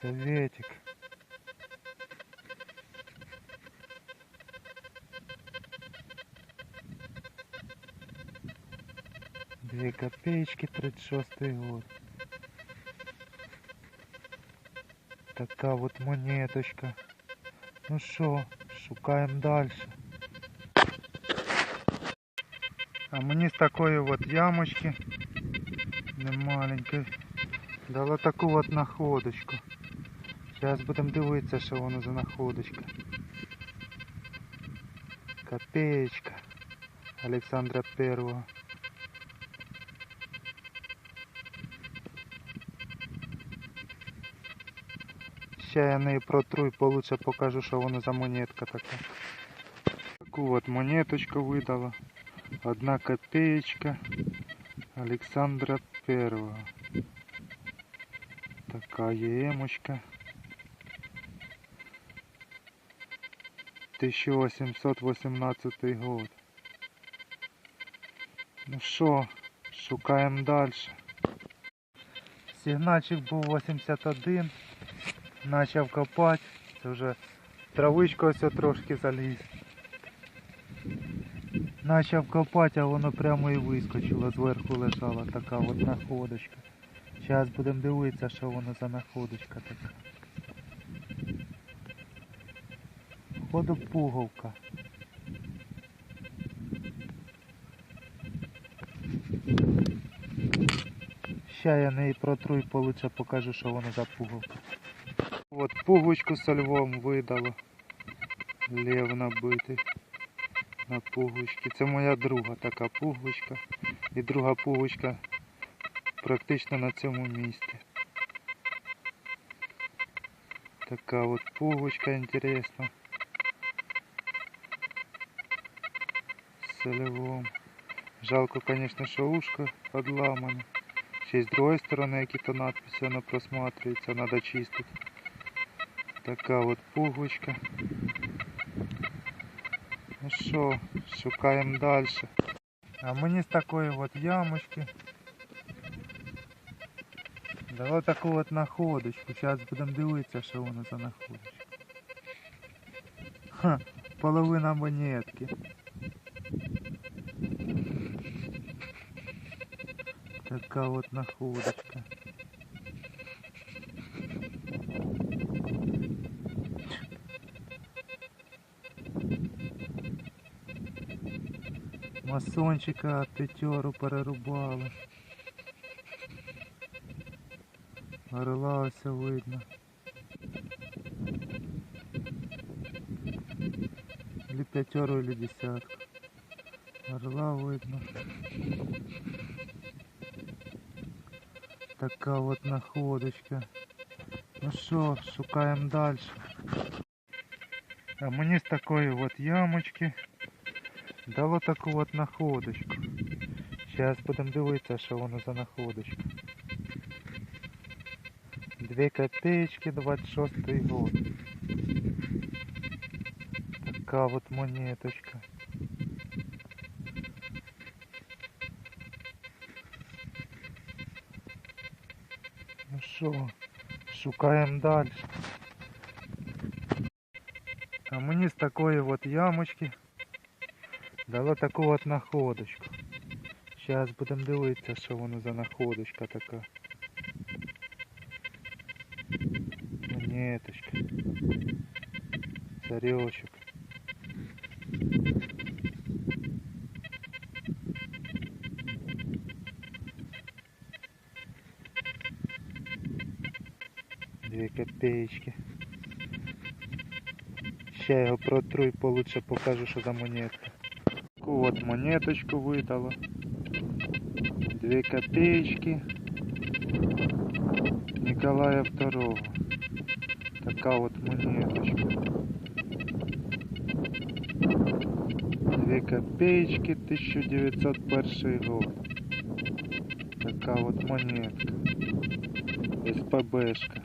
Советик. Две копеечки, 36 год. Така от монеточка. Ну що, шукаємо далі. А мені з такої от ямочки немаленької дало таку от находочку. Зараз будемо дивитися, що воно за находочка. Копеечка Олександра Первого. Ще я неї протру і получше покажу, що воно за монетка така. Таку от монеточку видала. Одна копеечка Александра Первого. Такая емочка. 1818 год. Ну що, шукаємо далі. Сигнальчик був 81. Почав копати. Це вже травичка ось трошки заліз. Начав копати, а воно прямо і вискочило, зверху лежала така от находочка. Зараз будемо дивитися, що воно за находочка така. Походу пуговка. Ща я неї протру і получше покажу, що воно за пуговка. От пуговичку со львом видало. Лев набитий на пуговички. Це моя друга така пуговичка. І друга пуговичка практично на цьому місці. Така от пуговичка інтересна. З солевом. Жалко, конечно, що ушко подламане. Ще й з другої сторони які-то надписи воно просматривається, треба чистити. Така от пуговичка. Ну що, шукаємо далі. А мені з такої от ямочки дало таку от находочку. Зараз будемо дивитися, що воно за находочка. Ха, половина монетки. Така от находочка. Масончика п'ятеру перерубали. Орла ось видно. Или п'ятеру, или десятку. Орла видно. Така от находочка. Ну що, шукаємо далі. А мені з такої от ямочки дало таку от находочку. Зараз будемо дивитися, що воно за находочка. Дві копеечки 26 год. Така от монеточка. Ну що, шукаємо далі. А мені з такої от ямочки дало таку от находочку. Зараз будемо дивитися, що воно за находочка така. Царечок. Две копеечки. Ще його протру і получше покажу, що за монетка. От монеточку видало. Две копеечки Николая II. Така от монеточка. Две копеечки 1901 год. Така от монетка. СПБшка.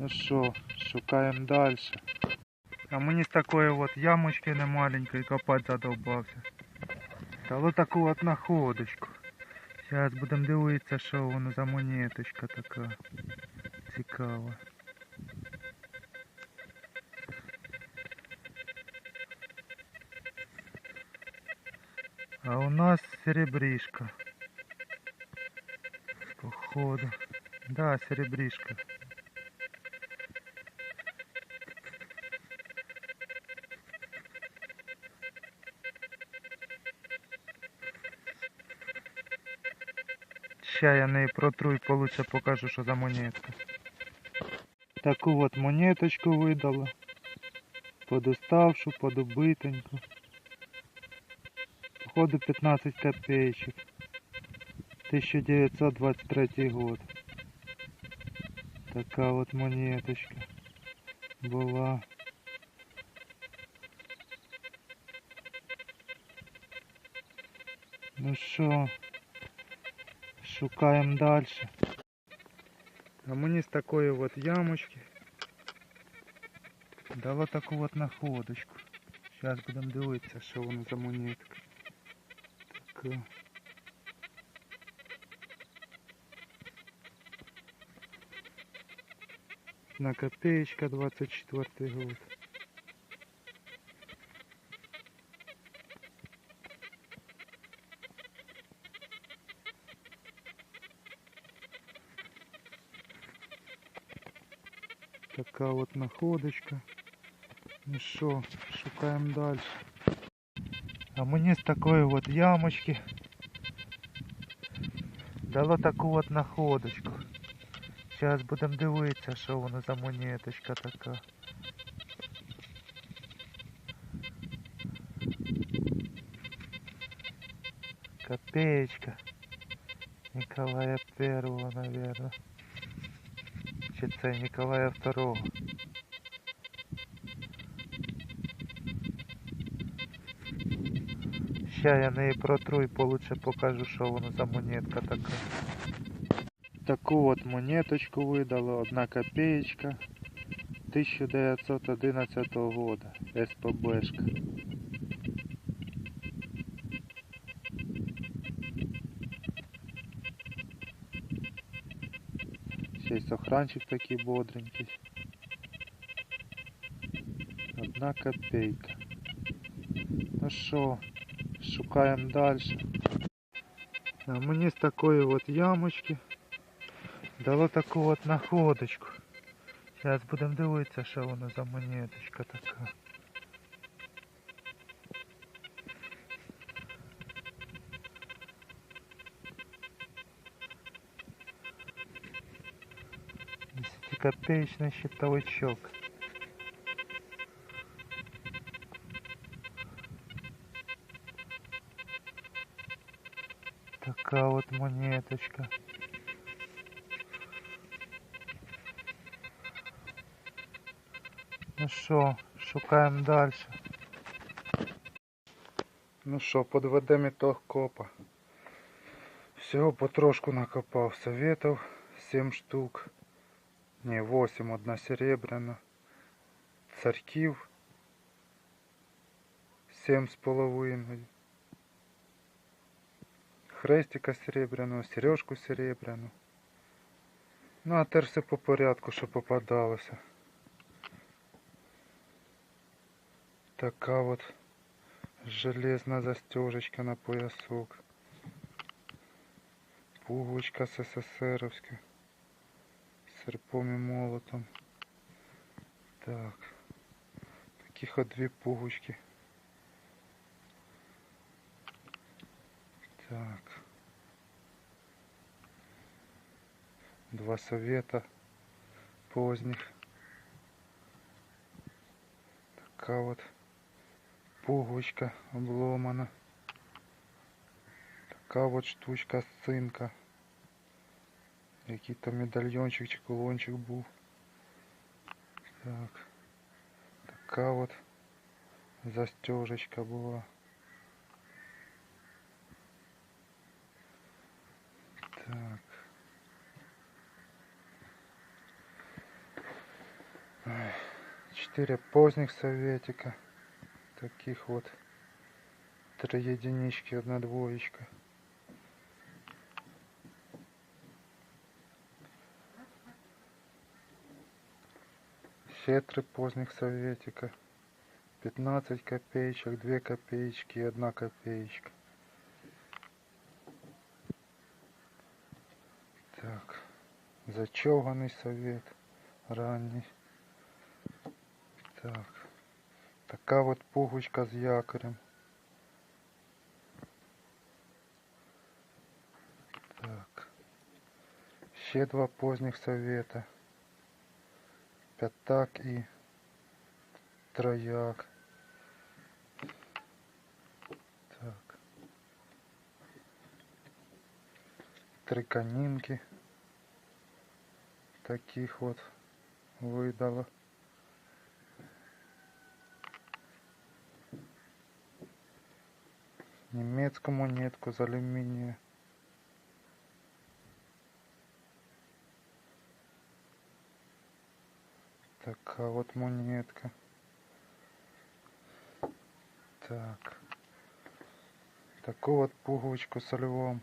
Ну що, шукаємо далі. А мені з такої от ямочки немаленької копати задовбався. Дало таку от находочку. Зараз будемо дивитися, що воно за монеточка така. Цікава. А у нас серебришка. Походу. Да, серебришка. Ща я неї протру і получше покажу, що за монетка. Таку от монеточку видала. Подоставшу, подобитеньку. Походу 15 копеечек. 1923 год. Така от монеточка була. Ну що, шукаємо далі. А мені з такої от ямочки дало таку от находочку. Зараз будемо дивитися, що воно за монетка. Така. На копеечка 24 год. Така от находочка. Ну що, шукаємо далі. А мені з такої от ямочки дало таку от находочку. Зараз будемо дивитися, що воно за монеточка така. Копеечка. Николая Первого, наверное. Чи це Николая Второго. Ща я неї протру і получше покажу, що воно за монетка така. Таку от монеточку видали, одна копеечка 1911 года, СПБшка. Ще й сохранчик такий бодренький. Одна копейка. Ну що, шукаємо далі. А мені з такої от ямочки дало таку от находочку. Зараз будемо дивитися, що воно за монеточка така. Десятикопеечный щитовичок. Така от монеточка. Ну що, шукаємо далі. Ну що, подведемо ітог копа. Всього потрошку накопав советов. 7 штук. Не, 8, одна серебряна. Царьків. 7 з половиною. Хрестика серебряного, сережку серебряну. Ну, а тепер все по порядку, що попадалося. Така вот железна застежечка на поясок. Пуговичка СССРовська. Серпом і молотом. Так. Таких от дві пуговички. Так. Два совета поздних. Така вот пуговичка обломана. Така вот штучка з цинка. Який там медальйончик чи кулончик. Так. Така вот застежечка була. Так. Четыре поздних советика. Таких вот. Три единички, одна двоечка. Три поздних советика. 15 копеечек, 2 копеечки и 1 копеечка. Зачоганий совет ранній. Так. Така от пугочка з якорем. Так. Ще два поздніх совета. П'ятак і трояк. Так. Три канінки. Таких от видало. Немецкую монетку з алюмінію. Така от монетка. Так. Таку от пуговичку со львом.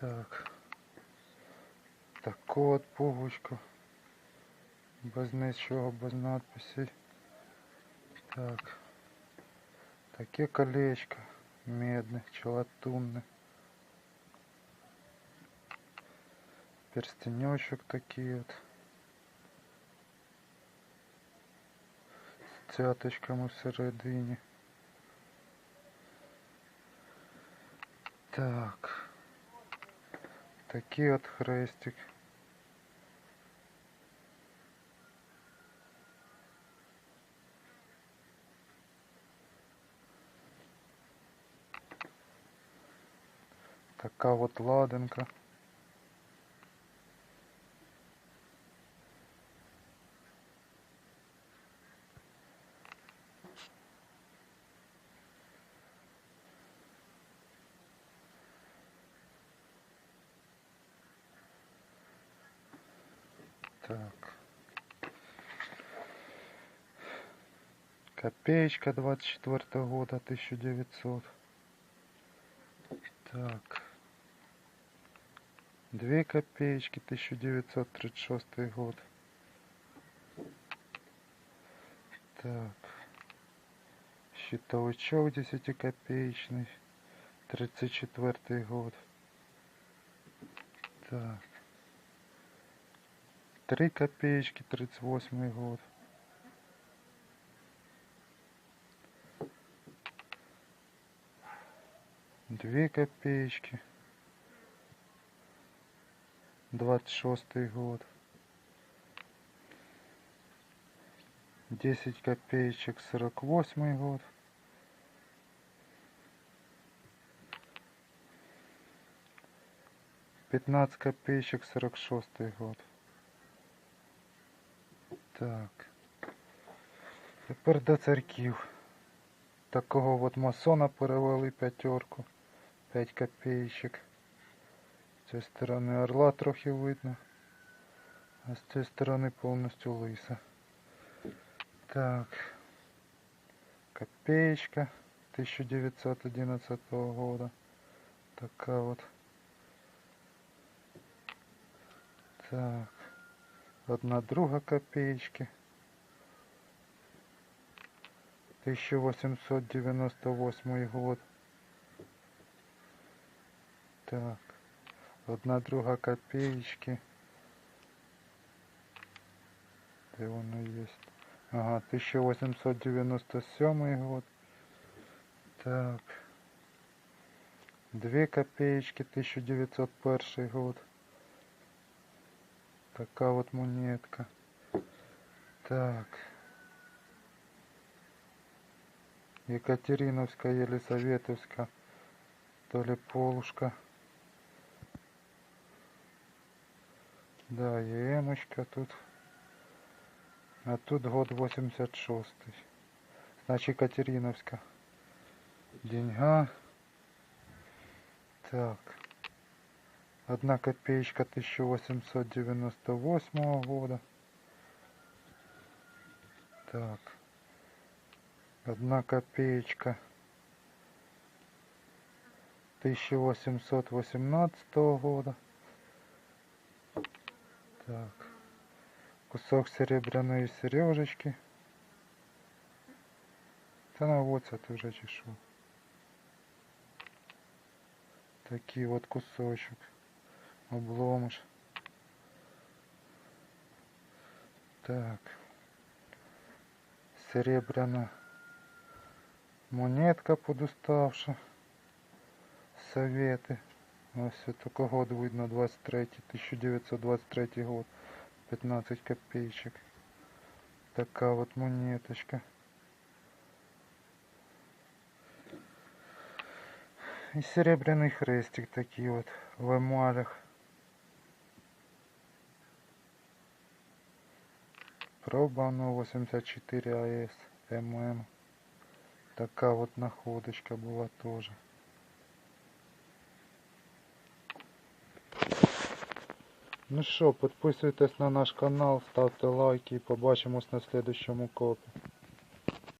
Так. Таку от пуговичку. Без нічого, без надписей. Так. Таке колечко медне чи латунне. Перстенечок такий от. З цяточками всередині. Так. Такий от хрестик. Така от ладанка. Так. Копеечка 24 года, 1900. Так. Две копеечки, 1936 год. Так. Щитовичок 10 копеечный, 34 год. Так. Три копеечки, 38 год. Две копеечки. 26 год. 10 копеечек, 48 год. Пятнадцать копеечек, 46 год. Так. Тепер до церків. Такого от масона перевели п'ятерку. 5 копеечек. З цієї сторони орла трохи видно. А з цієї сторони повністю лиса. Так. Копеечка 1911 года. Така от. Так. Одна друга копеечки. 1898 год. Так. Одна друга копеечки. Де воно є? Ага, 1897 год. Так. Две копеечки, 1901 год. Така вот монетка. Так. Екатериновская, Елизаветовская. То ли полушка. Да, и эмочка тут. А тут год 86. Значит, Екатериновская. Деньга. Так. Одна копеечка 1898 года. Так. Одна копеечка 1818 года. Так. Кусок серебряной сережечки. Та на вот це ти вже чи що. Такий от кусочок. Обломыш. Так. Серебряна монетка подуставша. Советы. Ось только год видно, 23, 1923 год. 15 копеечек. Така вот монеточка. И серебряный хрестик такие вот в эмалях. Проба на 84 АС ММ. Така вот находочка была тоже. Ну що, підписуйтесь на наш канал, ставте лайки і побачимось на слідущому копі.